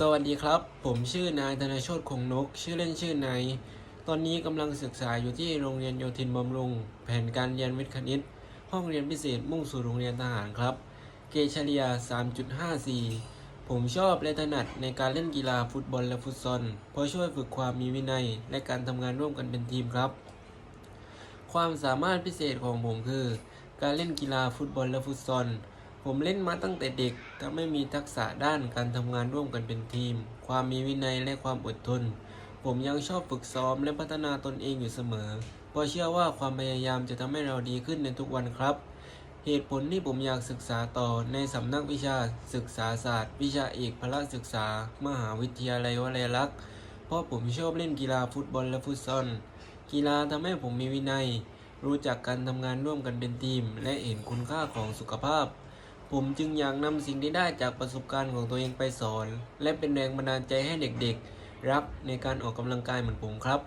สวัสดีครับ ผมชื่อนายธนโชตคงนก ชื่อเล่นชื่อนาย ตอนนี้กำลังศึกษาอยู่ที่โรงเรียนโยธินบำรุง แผนการเรียนวิทย์คณิต ห้องเรียนพิเศษมุ่งสู่โรงเรียนทหารครับ เกรดเฉลี่ย 3.54 ผมชอบและถนัดในการเล่นกีฬาฟุตบอลและฟุตซอล เพราะช่วยฝึกความมีวินัย และการทำงานร่วมกันเป็นทีมครับ ความสามารถพิเศษของผมคือ การเล่นกีฬาฟุตบอลและฟุตซอล ผมเล่นมาตั้งแต่เด็กทำให้มีทักษะด้านการทำงานร่วมกันเป็นทีม ความมีวินัยและความอดทน ผมยังชอบฝึกซ้อมและพัฒนาตนเองอยู่เสมอ เพราะเชื่อว่าความพยายามจะทำให้เราดีขึ้นในทุกวันครับ เหตุผลที่ผมอยากศึกษาต่อในสำนักวิชาศึกษาศาสตร์ วิชาเอกพละศึกษา มหาวิทยาลัยวลัยลักษณ์เพราะผมชอบเล่นกีฬาฟุตบอลและฟุตซอลกีฬาทำให้ผมมีวินัย รู้จักการทำงานร่วมกันเป็นทีม และเห็นคุณค่าของสุขภาพ ผมจึงอยากนำสิ่งที่ได้จากประสบการณ์ของตัวเองไปสอน และเป็นแรงบันดาลใจให้เด็กๆ รักในการออกกำลังกายเหมือนผมครับ